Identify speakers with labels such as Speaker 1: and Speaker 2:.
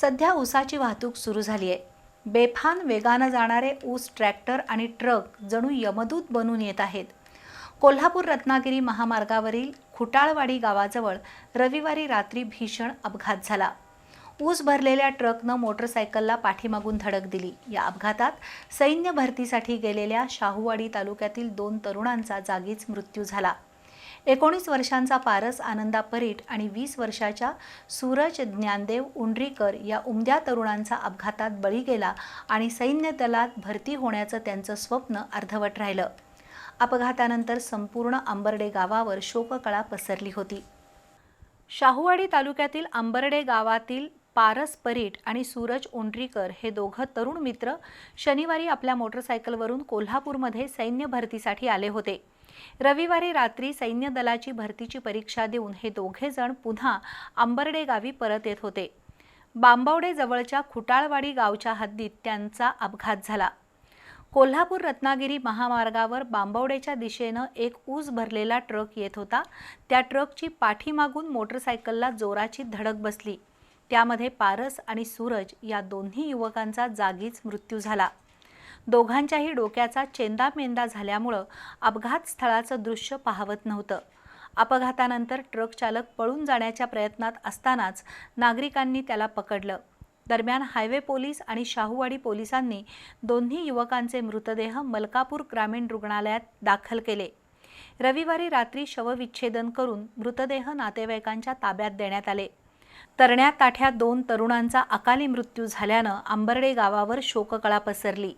Speaker 1: सध्या ऊसाची वाहतूक सुरू झाली आहे बेफान वेगानं जाणारे ऊस ट्रॅक्टर आणि ट्रक जणू यमदूत बनून येत आहेत. कोल्हापूर रत्नागिरी महामार्गावरील खुटाळवाडी गावाजवळ रविवारी रात्री भीषण अपघात झाला. ऊस भरलेल्या ट्रकनं मोटरसायकलला पाठीमागून धडक दिली. या अपघातात सैन्य भरतीसाठी गेलेल्या शाहूवाडी तालुक्यातील दोन तरुणांचा जागीच मृत्यू झाला. एकोणीस वर्षांचा पारस आनंदा परीट आणि वीस वर्षाच्या सूरज ज्ञानदेव उंडरीकर या उमद्या तरुणांचा अपघातात बळी गेला आणि सैन्य दलात भरती होण्याचं त्यांचं स्वप्न अर्धवट राहिलं. अपघातानंतर संपूर्ण आंबर्डे गावावर शोककळा पसरली होती. शाहूवाडी तालुक्यातील आंबर्डे गावातील पारस परीट आणि सूरज ओंड्रीकर हे दोघं तरुण मित्र शनिवारी आपल्या मोटरसायकलवरून कोल्हापूरमध्ये सैन्य भरतीसाठी आले होते. रविवारी रात्री सैन्य दलाची भरतीची परीक्षा देऊन हे दोघे जण पुन्हा आंबर्डे गावी परत येत होते. बांबवडे जवळच्या खुटाळवाडी गावच्या हद्दीत त्यांचा अपघात झाला. कोल्हापूर रत्नागिरी महामार्गावर बांबवडेच्या दिशेनं एक ऊस भरलेला ट्रक येत होता. त्या ट्रकची पाठीमागून मोटरसायकलला जोराची धडक बसली. त्यामध्ये पारस आणि सूरज या दोन्ही युवकांचा जागीच मृत्यू झाला. दोघांच्याही डोक्याचा चेंदामेंदा झाल्यामुळं अपघात स्थळाचं दृश्य पाहवत नव्हतं. अपघातानंतर ट्रक चालक पळून जाण्याच्या प्रयत्नात असतानाच नागरिकांनी त्याला पकडलं. दरम्यान हायवे पोलीस आणि शाहूवाडी पोलिसांनी दोन्ही युवकांचे मृतदेह मलकापूर ग्रामीण रुग्णालयात दाखल केले. रविवारी रात्री शवविच्छेदन करून मृतदेह नातेवाईकांच्या ताब्यात देण्यात आले. तरण्या ताठ्या दोन तरुणांचा अकाली मृत्यू झाल्यानं आंबर्डे गावावर शोककळा पसरली.